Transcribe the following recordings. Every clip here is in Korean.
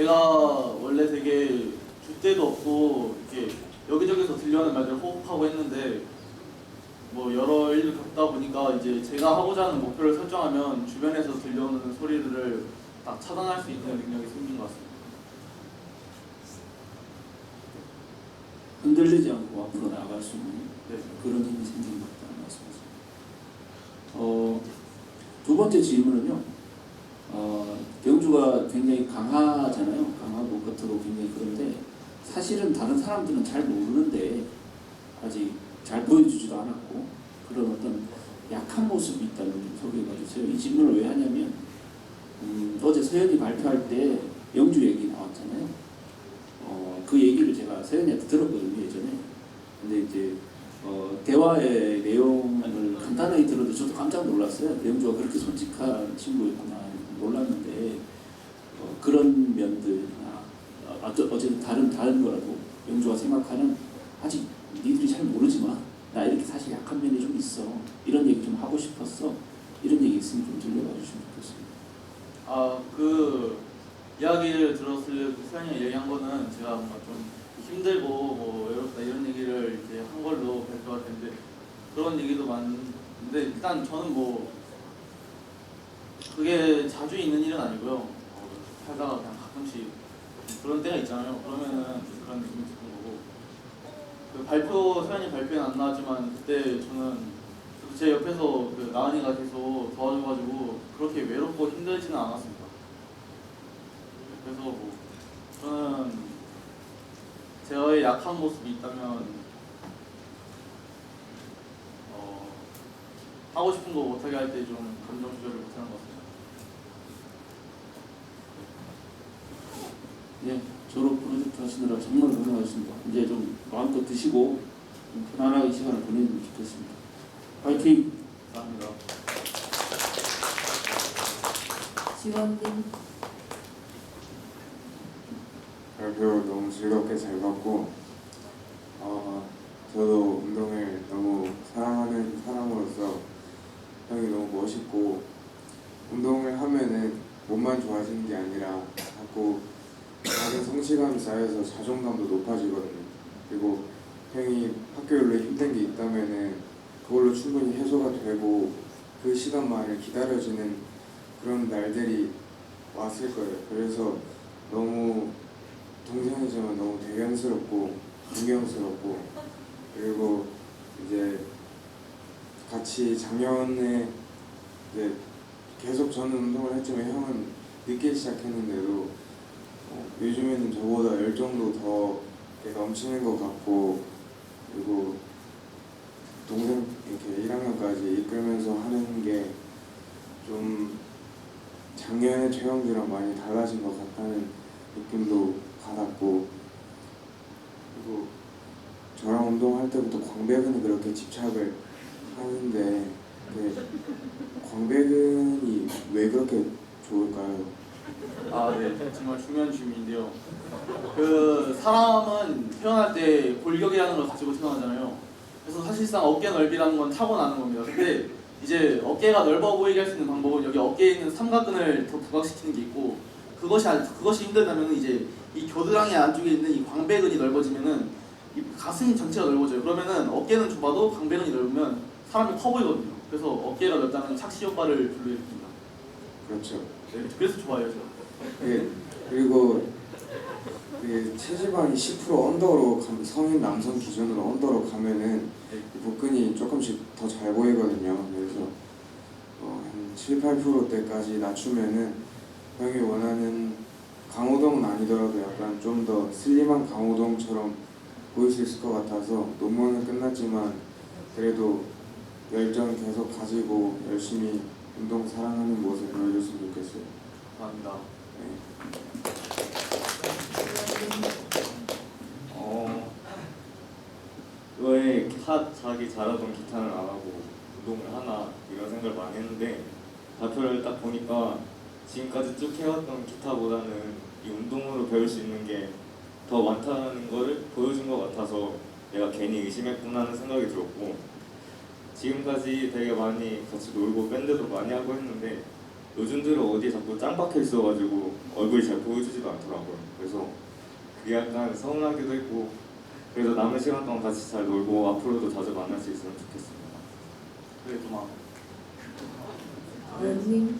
제가 원래 되게 줏대도 없고 이렇게 여기저기서 들려오는 말들 호흡하고 했는데 뭐 여러 일을 겪다 보니까 이제 제가 하고자 하는 목표를 설정하면 주변에서 들려오는 소리들을 딱 차단할 수 있는 능력이 생긴 것 같습니다. 흔들리지 않고 앞으로 나아갈 수 있는 네. 그런 힘이 생긴 것 같다는 말씀이죠. 어, 두 번째 질문은요. 어, 경주가 굉장히 강하잖아요. 강하고 겉으로 굉장히 그런데 사실은 다른 사람들은 잘 모르는데 아직 잘 보여주지도 않았고 그런 어떤 약한 모습이 있다는 좀 소개해 주세요. 이 질문을 왜 하냐면 음, 어제 서현이 발표할 때 영주 얘기 나왔잖아요. 어, 그 얘기를 제가 서현이한테 들었거든요 예전에. 근데 이제 어, 대화의 내용을 간단하게 들어도 저도 깜짝 놀랐어요. 영주가 그렇게 솔직한 친구였구나 놀랐는데 어, 그런 면들이나 어, 어쩌, 어쨌든 다른 다른 거라도 영주가 생각하는 아직 니들이 잘 모르지만 나 이렇게 사실 약한 면이 좀 있어 이런 얘기 좀 하고 싶었어 이런 얘기 있으면 좀 들려봐 주시면 좋겠습니다. 아그 이야기를 들었을 때 수현이가 얘기한 거는 제가 뭔가 좀 힘들고 뭐 외롭다 이런 얘기를 이렇게 한 걸로 발표가 됐는데 그런 얘기도 많은데 일단 저는 뭐 그게 자주 있는 일은 아니고요. 어, 살다가 그냥 가끔씩 그런 때가 있잖아요. 그러면은 그런 느낌이 드는 거고 그 발표 수현이 발표는 안 나왔지만 그때 저는 제 옆에서 그 나은이가 계속 도와줘가지고 그렇게 외롭고 힘들지는 않았습니다. 그래서 뭐 저는 제의 약한 모습이 있다면 어, 하고 싶은 거 못하게 할 때 좀 감정 조절을 못하는 것 같습니다. 네, 졸업 프로젝트 하시느라 정말 고생하셨습니다. 이제 좀 마음껏 드시고 좀 편안하게 시간을 보내면 좋겠습니다. 파이팅! 감사합니다. 지원님 발표 너무 즐겁게 잘 봤고 어, 저도 운동을 너무 사랑하는 사람으로서 형이 너무 멋있고 운동을 하면은 몸만 좋아지는 게 아니라 자꾸 다른 성취감이 쌓여서 자존감도 높아지거든요. 그리고 형이 학교일로 힘든 게 있다면은 그걸로 충분히 해소가 되고 그 시간만을 기다려지는 그런 날들이 왔을 거예요. 그래서 너무 동생이지만 너무 대견스럽고 존경스럽고 그리고 이제 같이 작년에 이제 계속 저는 운동을 했지만 형은 늦게 시작했는데도 어, 요즘에는 저보다 열정도 더 넘치는 것 같고 그리고 동생 이렇게 1학년까지 이끌면서 하는 게 좀 작년에 최영주랑 많이 달라진 것 같다는 느낌도 받았고 그리고 저랑 운동할 때부터 광배근에 그렇게 집착을 하는데 그 광배근이 왜 그렇게 좋을까요? 아, 네. 정말 중요한 질문인데요. 그 사람은 태어날 때 골격이라는 걸 가지고 태어나잖아요. 그래서 사실상 어깨 넓이라는 건 타고나는 겁니다. 근데 이제 어깨가 넓어 보이게 할 수 있는 방법은 여기 어깨에 있는 삼각근을 더 부각시키는 게 있고 그것이 안- 그것이 힘들다면 이제 이 겨드랑이 안쪽에 있는 이 광배근이 넓어지면은 이 가슴 전체가 넓어져요. 그러면은 어깨는 좁아도 광배근이 넓으면 사람이 커 보이거든요. 그래서 어깨가 넓다는 착시 효과를 불러일으킵니다. 그렇죠. 네, 그래서 좋아요. 예, 그리고 그 체지방이 10% 언더로 감- 성인 남성 기준으로 언더로 가면은 이 복근이 조금씩 더 잘 보이거든요. 그래서 어, 한 7, 8%대까지 낮추면은 형이 원하는 강호동은 아니더라도 약간 좀 더 슬림한 강호동처럼 보일 수 있을 것 같아서 논문은 끝났지만 그래도 열정 계속 가지고 열심히 운동 사랑하는 모습 보여줬으면 좋겠어요. 감사합니다. 네. 어, 왜 하, 자기 잘하던 기타를 안 하고 운동을 하나 이런 생각을 많이 했는데 발표를 딱 보니까 지금까지 쭉 해왔던 기타보다는 이 운동으로 배울 수 있는 게 더 많다는 거를 보여준 것 같아서 내가 괜히 의심했구나 하는 생각이 들었고 지금까지 되게 많이 같이 놀고 밴드도 많이 하고 했는데 요즘 들어 어디 자꾸 짱 박혀 있어가지고 얼굴이 잘 보여주지도 않더라고요. 그래서 그게 약간 서운하기도 했고 그래서 남은 시간 동안 같이 잘 놀고 앞으로도 자주 만날 수 있으면 좋겠습니다. 그래 고마워. 연님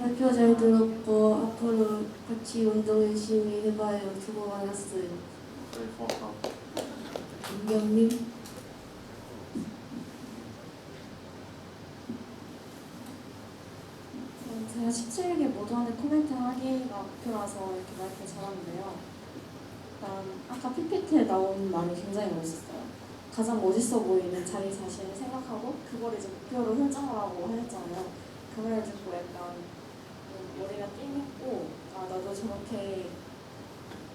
발표 잘 들었고 앞으로 같이 운동 열심히 해봐요. 수고 많았어요. 그래 고맙다. 김경님 음, 제가 17개 모전에 코멘트 하기가 목표라서 이렇게 말씀 잘하는데요. 일단 아까 PPT에 나온 말이 굉장히 멋있어요. 가장 멋있어 보이는 자기 자신을 생각하고 그걸 이제 목표로 설정하라고 하셨잖아요. 그 말을 듣고 약간 음, 머리가 띵했고 아 나도 저렇게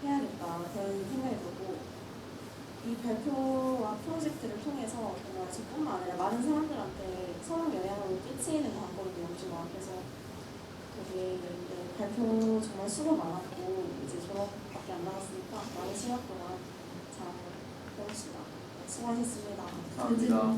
해야겠다 그런 생각이 들고 이 발표와 프로젝트를 통해서 정말 저뿐만 아니라 많은 사람들한테 서로 영향을 끼치는 광고를 영주가 되게 네, 발표 정말 수고 많았고 이제 졸업밖에 안 남았으니까 많은 시간 동안 잘. 네, 수고하셨습니다. 감사합니다.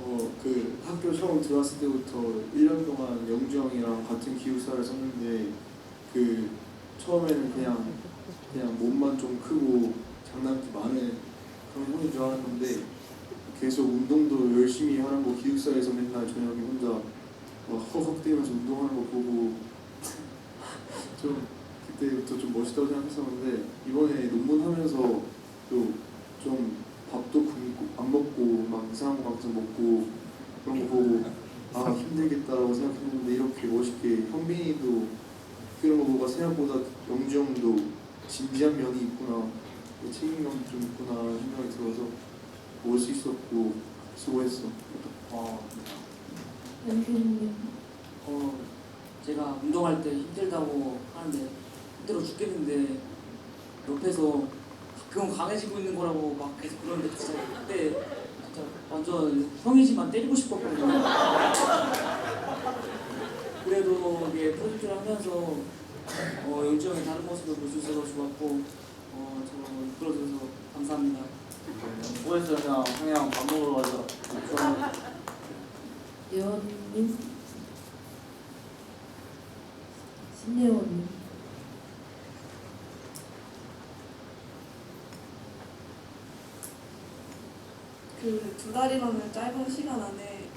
어, 그 학교 처음 들어왔을 때부터 1년 동안 영주 형이랑 같은 기숙사를 썼는데 그 처음에는 그냥 그냥 몸만 좀 크고 장난기 많은 그런 형인 줄 알았는데 계속 운동도 열심히 하는 거 기숙사에서 맨날 저녁에 혼자 막 허걱대면서 운동하는 거 보고 좀 그때부터 좀 멋있다고 생각했었는데 이번에 논문 하면서 또 좀 밥도 굶고 안 먹고 막 이상한 거 막 좀 먹고 그런 거 보고 아 힘들겠다라고 생각했는데 이렇게 멋있게 현빈이도 그런 거 보고 생각보다 영주 형도 진지한 면이 있구나 책임감이 좀 있구나 생각이 들어서 볼수 있었고 수고했어 어, 연균님 어, 제가 운동할 때 힘들다고 하는데 힘들어 죽겠는데 옆에서 그건 강해지고 있는 거라고 막 계속 그러는데 진짜 그때 진짜 완전 형이지만 때리고 싶었거든요. 그래도 이게 프로젝트를 하면서 어, 형의 다른 모습을 볼 수 있어서 좋았고 어, 저 이끌어줘서 감사합니다. 수고했어요. 그냥 그냥 밥 먹으러 가자. 예원님 신예원님 그 두 달이라는 짧은 시간 안에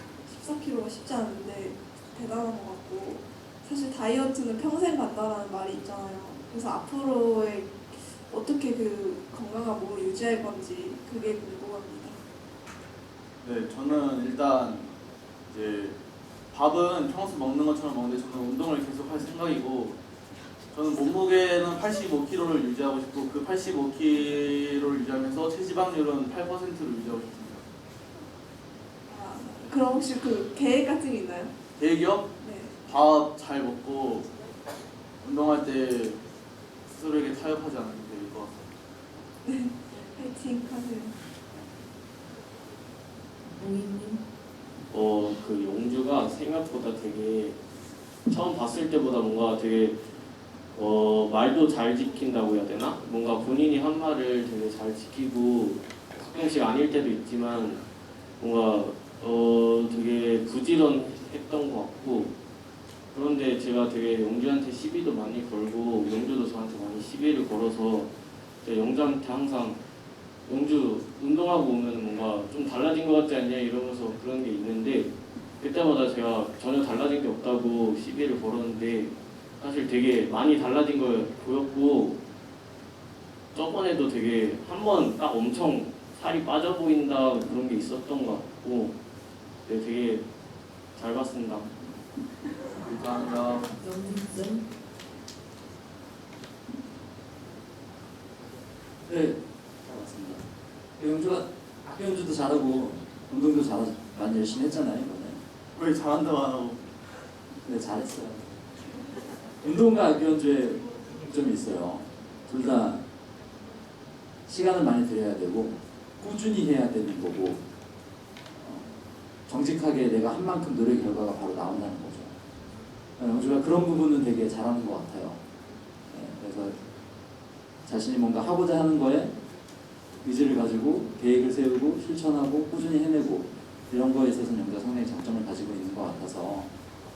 14kg가 쉽지 않은데 대단한 것 같고 사실 다이어트는 평생 간다라는 말이 있잖아요. 그래서 앞으로의 어떻게 그 건강한 몸을 유지할 건지 그게 궁금합니다. 네, 저는 일단 이제 밥은 평소 먹는 것처럼 먹는데 저는 운동을 계속 할 생각이고 저는 몸무게는 85kg를 유지하고 싶고 그 85kg를 유지하면서 체지방률은 8%로 유지하고 싶습니다. 아, 그럼 혹시 그 계획 같은 게 있나요? 계획이요? 네. 밥 잘 먹고 운동할 때 스스로에게 타협하지 않는 게 되길 것 같아요. 파 공인님 어, 그 용주가 생각보다 되게 처음 봤을 때보다 뭔가 되게 어, 말도 잘 지킨다고 해야 되나? 뭔가 본인이 한 말을 되게 잘 지키고 가끔씩 아닐 때도 있지만 뭔가 어, 되게 부지런했던 것 같고 그런데 제가 되게 영주한테 시비도 많이 걸고 영주도 저한테 많이 시비를 걸어서 제가 영주한테 항상 영주 운동하고 오면 뭔가 좀 달라진 것 같지 않냐 이러면서 그런 게 있는데 그때마다 제가 전혀 달라진 게 없다고 시비를 걸었는데 사실 되게 많이 달라진 걸 보였고 저번에도 되게 한 번 딱 엄청 살이 빠져 보인다 그런 게 있었던 것 같고 네, 되게 잘 봤습니다. 감사합니다. 네. 영주가 학교 연주도 잘하고 운동도 잘 많이 열심히 했잖아요 이번에. 왜 잘한다고 안 하고 네, 잘했어요. 운동과 연주에 점이 있어요. 둘 다 시간을 많이 들여야 되고 꾸준히 해야 되는 거고 어, 정직하게 내가 한 만큼 노력 결과가 바로 나온다는 거죠. 어, 영주가 그런 부분은 되게 잘하는 것 같아요. 네, 그래서 자신이 뭔가 하고자 하는 거에 의지를 가지고 계획을 세우고 실천하고 꾸준히 해내고 이런 거에 있어서는 영주가 상당히 장점을 가지고 있는 것 같아서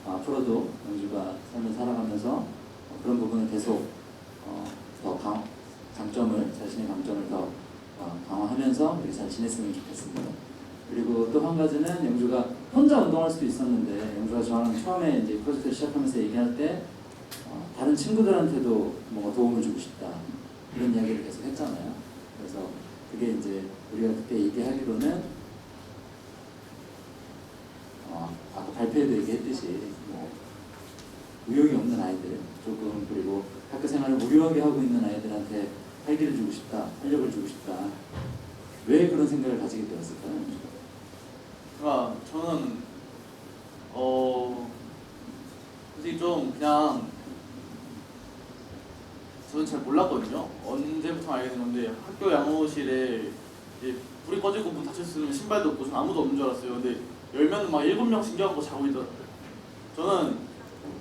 어, 앞으로도 영주가 삶을 살아가면서 어, 그런 부분을 계속 어, 더 강, 장점을 자신의 강점을 더 어, 강화하면서 이렇게 잘 지냈으면 좋겠습니다. 그리고 또 한 가지는 영주가 혼자 운동할 수도 있었는데 영주가 저랑 처음에 이제 프로젝트 시작하면서 얘기할 때 어, 다른 친구들한테도 뭔가 도움을 주고 싶다 이런 이야기를 계속 했잖아요. 그래서 그게 이제 우리가 그때 얘기하기로는 어, 아까 발표에도 얘기했듯이 뭐 의욕이 없는 아이들 조금 그리고 학교 생활을 무료하게 하고 있는 아이들한테 활기를 주고 싶다, 활력을 주고 싶다. 왜 그런 생각을 가지게 되었을까요? 그러니까 저는 어 솔직히 좀 그냥 저는 잘 몰랐거든요. 언제부터 알게 된 건데 학교 양호실에 이제 불이 꺼지고 문 있는 신발도 없고 전 아무도 없는 줄 알았어요. 근데 열면 막 일곱 명 신경하고 자고 있더라고요. 저는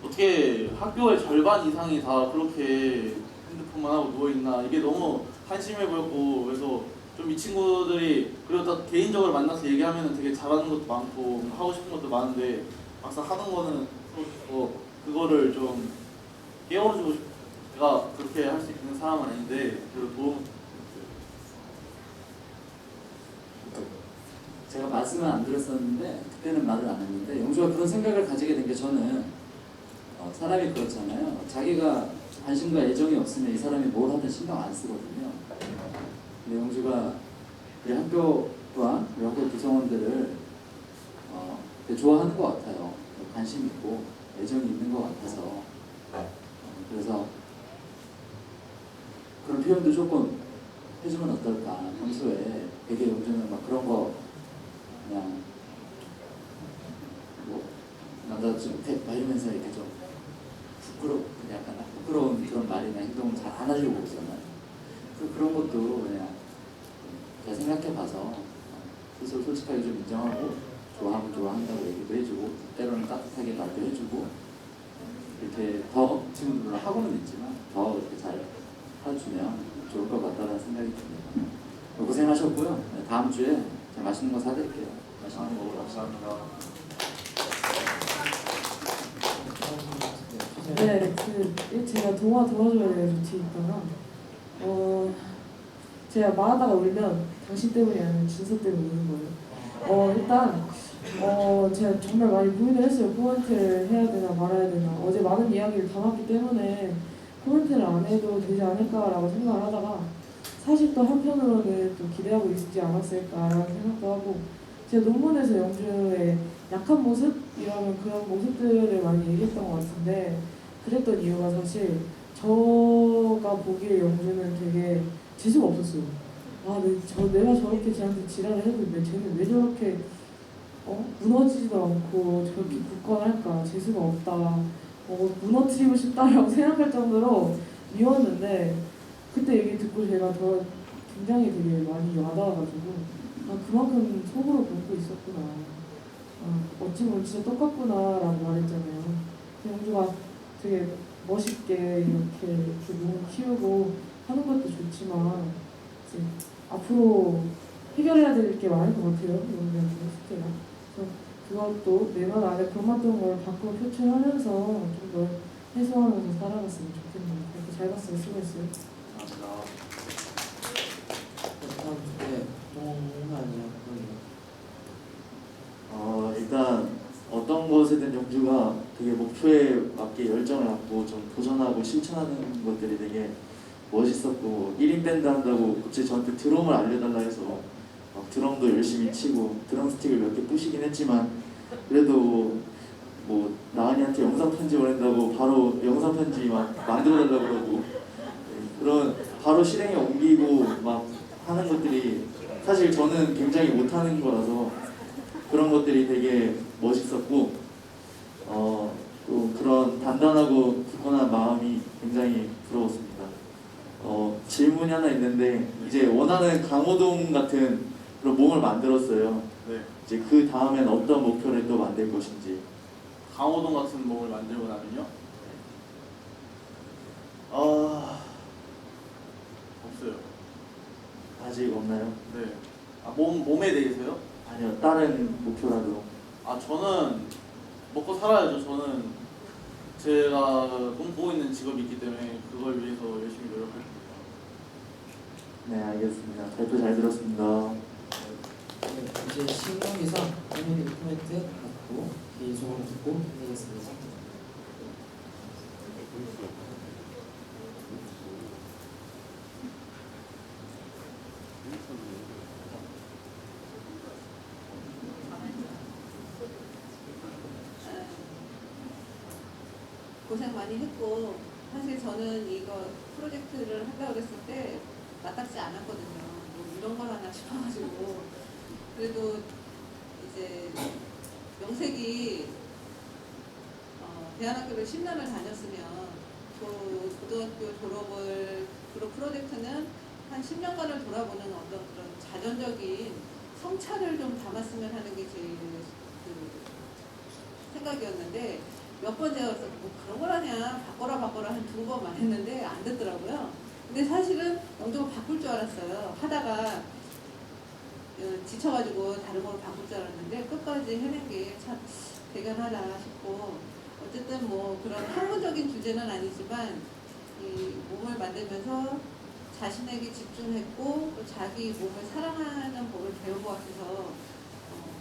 어떻게 학교의 절반 이상이 다 그렇게 핸드폰만 하고 누워 있나 이게 너무 한심해 보였고 그래서 좀 이 친구들이 그리고 또 개인적으로 만나서 얘기하면 되게 잘하는 것도 많고 하고 싶은 것도 많은데 막상 하는 거는 뭐 그거를 좀 깨워주고 싶 제가 그렇게 할 수 있는 사람은 아닌데 그래도 도움 제가 말씀은 안 드렸었는데 그때는 말을 안 했는데 영주가 그런 생각을 가지게 된 게 저는 어, 사람이 그렇잖아요. 자기가 관심과 애정이 없으면 이 사람이 뭘 하든 신경 안 쓰거든요. 근데 영주가 우리 학교와 우리 학교 구성원들을 어, 되게 좋아하는 것 같아요. 관심 있고 애정이 있는 것 같아서 어, 그래서 그런 표현도 조금 해주면 어떨까 평소에 되게 영주는 막 그런 거 그냥 뭐 남자친구 막 이러면서 이렇게 좀 부끄러 약간 부끄러운 그런 말이나 행동을 잘안 하려고 그러잖아요. 그 그런 것도 그냥 잘 생각해봐서 스스로 솔직하게 좀 인정하고 좋아하면 좋아한다고 얘기도 해주고 때로는 따뜻하게 말도 해주고 이렇게 더 친구들로 하고는 있지만 더 이렇게 잘 해주면 좋을 것 같다는 생각이 듭니다. 고생하셨고요. 네, 다음 주에 맛있는 거 사드릴게요. 맛있는 거 갑시다. 네, 그 제가 동화 도와줘야 돼서 뒤에 있다가 어 제가 말하다가 울면 당신 때문이 아니라 준서 때문에 우는 거예요. 어 일단 어 제가 정말 많이 고민을 했어요. 코멘트를 해야 되나 말아야 되나. 어제 많은 이야기를 담았기 때문에 코멘트를 안 해도 되지 않을까라고 생각을 하다가 사실 또 한편으로는 또 기대하고 있지 않았을까라는 생각도 하고 제가 논문에서 영주의 약한 모습 이라는 그런 모습들을 많이 얘기했던 것 같은데 그랬던 이유가 사실 저가 보기에 영주는 되게 재수가 없었어요. 아, 내, 저, 내가 저렇게 쟤한테 지랄을 왜 쟤는 왜 저렇게 어? 무너지지도 않고 저렇게 굳건할까 재수가 없다. 어, 무너뜨리고 싶다라고 생각할 정도로 미웠는데 그때 얘기 듣고 제가 더 굉장히 되게 많이 와닿아가지고 아 그만큼 속으로 굶고 있었구나. 아, 어찌 보면 진짜 똑같구나 라고 말했잖아요. 영주가 되게 멋있게 이렇게 몸을 키우고 하는 것도 좋지만 이제 앞으로 해결해야 될 게 많을 것 같아요. 영주한테 숙제가. 그것도 내면 안에 금았던 걸 밖으로 표출하면서 좀 더 해소하면서 살아갔으면 좋겠네요. 이렇게 잘 봤어요. 수고했어요. 다음 주에 동안이야 어, 일단 어떤 것에든 영주가 되게 목표에 맞게 열정을 갖고 좀 도전하고 실천하는 것들이 되게 멋있었고 1인 밴드 한다고 갑자기 저한테 드럼을 알려달라 해서 막 드럼도 열심히 치고 드럼 스틱을 몇 개 부시긴 했지만 그래도 뭐 나은이한테 영상 편지 보낸다고 바로 영상 편지 막 만들어 달라고 그러고 네, 그런 바로 실행에 옮기고 막 하는 것들이 사실 저는 굉장히 못하는 거라서 그런 것들이 되게 멋있었고 어, 또 그런 단단하고 굳건한 마음이 굉장히 부러웠습니다. 어, 질문이 하나 있는데 이제 원하는 강호동 같은 그런 몸을 만들었어요. 네 이제 그 다음엔 어떤 목표를 또 만들 것인지 강호동 같은 몸을 만들고 나면요. 아 없어요. 아직 없나요? 네. 아, 몸 몸에 대해서요? 아니요 다른 목표라도 아 저는 먹고 살아야죠. 저는 제가 꿈꾸고 있는 직업이 있기 때문에 그걸 위해서 열심히 노력할 겁니다. 네 알겠습니다 발표 잘 들었습니다 네, 이제 신명기사 패밀리 코멘트 받고 개인 소감 듣고 끝내겠습니다. 고생 많이 했고 사실 저는 이거 프로젝트를 한다고 그랬을 때 마땅치 않았거든요. 뭐 이런 걸 하나 싶어가지고 그래도 이제 명색이 어, 대안학교를 10년을 다녔으면 고, 고등학교 졸업을 그런 프로젝트는 한 10년간을 돌아보는 어떤 그런 자전적인 성찰을 좀 담았으면 하는 게 제일 그 생각이었는데 몇 번 제가 뭐 그런 걸 하냐 바꿔라 바꿔라 한 두 번만 했는데 안 됐더라고요. 근데 사실은 영적을 바꿀 줄 알았어요. 하다가 어, 지쳐가지고 다른 걸로 바꿀 줄 알았는데 끝까지 해낸 게 참 대견하다 싶고 어쨌든 뭐 그런 학문적인 주제는 아니지만 이 몸을 만들면서 자신에게 집중했고 또 자기 몸을 사랑하는 법을 배운 것 같아서 어,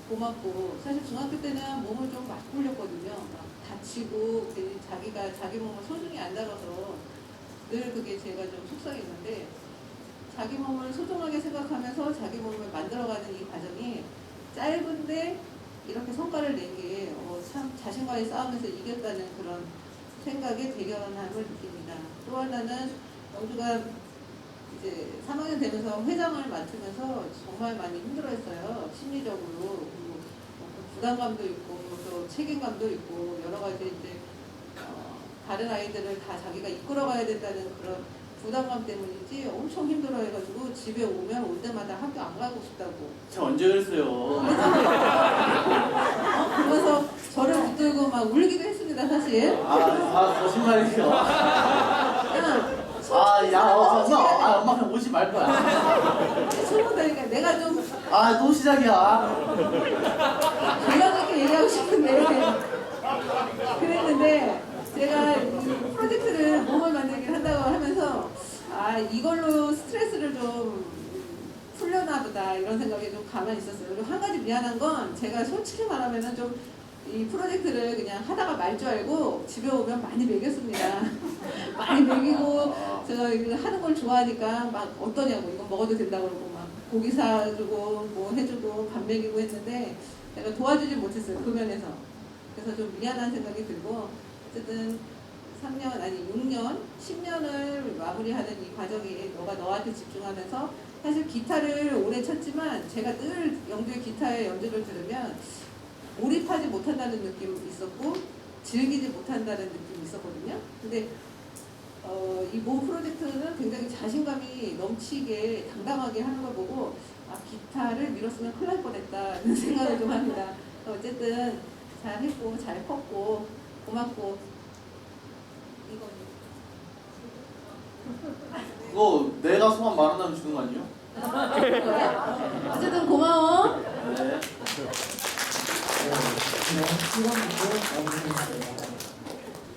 고맙고 사실 중학교 때는 몸을 좀 막 굴렸거든요. 막 다치고 자기가 자기 몸을 소중히 안 다뤄서 늘 그게 제가 좀 속상했는데 자기 몸을 소중하게 생각하면서 자기 몸을 만들어가는 이 과정이 짧은데 이렇게 성과를 낸 게 참 자신과의 싸움에서 이겼다는 그런 생각에 대견함을 느낍니다. 또 하나는 영주가 이제 3학년 되면서 회장을 맡으면서 정말 많이 힘들어했어요. 심리적으로 뭐 부담감도 있고 또 책임감도 있고 여러 가지 이제 어, 다른 아이들을 다 자기가 이끌어가야 된다는 그런 부담감 때문인지 엄청 힘들어해가지고 집에 오면 올 때마다 학교 안 가고 싶다고 제가 언제 그랬어요? 그래서 저를 붙들고 막 울기도 했습니다 사실. 아, 아 거짓말이에요. 그냥 아, 야, 어, 엄마, 아, 엄마 그냥 오지 말 거야. 소문다니까 내가 좀 아, 또 시작이야. 건강하게 얘기하고 싶은데 그랬는데 제가 이 프로젝트를 몸을 만들기를 한다고 하면서 아 이걸로 스트레스를 좀 풀려나 보다 이런 생각이 좀 가만히 있었어요. 그리고 한 가지 미안한 건 제가 솔직히 말하면은 좀 이 프로젝트를 그냥 하다가 말 줄 알고 집에 오면 많이 먹였습니다. 많이 먹이고 제가 하는 걸 좋아하니까 막 어떠냐고 이거 먹어도 된다고 그러고 막 고기 사주고 뭐 해주고 밥 먹이고 했는데 내가 도와주지 못했어요 그 면에서 그래서 좀 미안한 생각이 들고 어쨌든 3년 아니 6년 10년을 마무리하는 이 과정에 너가 너한테 집중하면서 사실 기타를 오래 쳤지만 제가 늘 영주의 기타의 연주를 들으면 몰입하지 못한다는 느낌이 있었고 즐기지 못한다는 느낌이 있었거든요. 근데 어, 이몸 프로젝트는 굉장히 자신감이 넘치게 당당하게 하는 걸 보고 아 기타를 밀었으면 큰일 날 뻔했다는 생각을 좀 합니다. 어쨌든 잘 했고 잘 컸고 고맙고 이거 그거 내가 소감 말한다면 주는 거 아니에요? 어쨌든 고마워. 네. 네.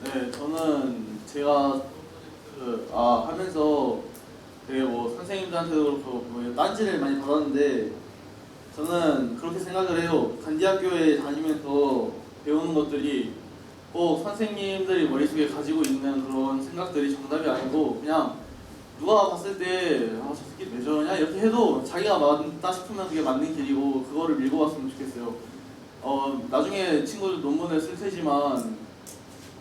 네, 저는 제가 그, 아 하면서 되게 뭐 선생님들한테도 그렇고 뭐 딴지를 많이 받았는데 저는 그렇게 생각을 해요. 간디학교에 다니면서 배우는 것들이 꼭 선생님들이 머릿속에 가지고 있는 그런 생각들이 정답이 아니고 그냥 누가 봤을 때아저 새끼 왜 저러냐 이렇게 해도 자기가 맞다 싶으면 그게 맞는 길이고 그거를 밀고 갔으면 좋겠어요. 어 나중에 친구들 논문을 쓸 테지만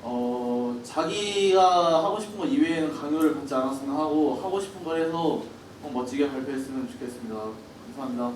어 자기가 하고 싶은 것 이외에는 강요를 받지 않았으면 하고 하고 싶은 걸 해서 꼭 멋지게 발표했으면 좋겠습니다. 감사합니다.